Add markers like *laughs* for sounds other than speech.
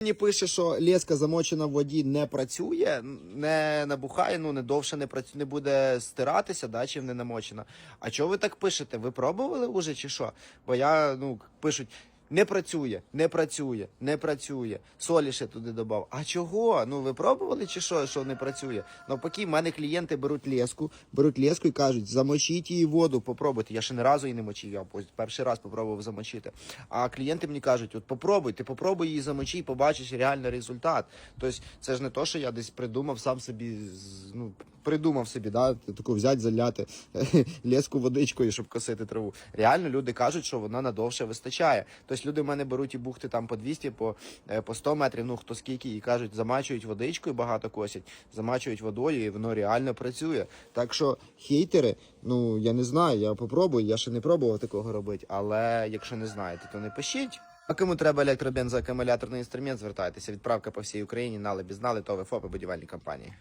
Мені пише, що леска замочена в воді не працює, не набухає, ну не довше не працює, не буде стиратися, да, чим не намочена. А чого ви так пишете? Ви пробували уже чи що? Бо я ну пишуть. Не працює, не працює, не працює. Солі ще туди додав. А чого? Ну ви пробували чи що, що не працює? Навпаки, в мене клієнти беруть леску, беруть леску і кажуть, замочіть її воду, попробуйте. Я ще ні разу її не мочив, я перший раз попробував замочити. А клієнти мені кажуть, от попробуй, ти попробуй її замочи, і побачиш реальний результат. Тобто, це ж не то, що я десь придумав сам собі, ну придумав собі, да, таку взяти, заляти *laughs* леску водичкою, щоб косити траву. Реально люди кажуть, що вона надовше вистачає. Тобто люди в мене беруть і бухти там по 200, по, е, по 100 метрів, ну хто скільки, і кажуть, замачують водичкою, багато косять, замачують водою, і воно реально працює. Так що хейтери, ну я не знаю, я попробую, я ще не пробував такого робити, але якщо не знаєте, то не пишіть. А кому треба електробензоакумуляторний інструмент, звертайтеся. Відправка по всій Україні, нали без знали, то ФОПи будівельні компанії.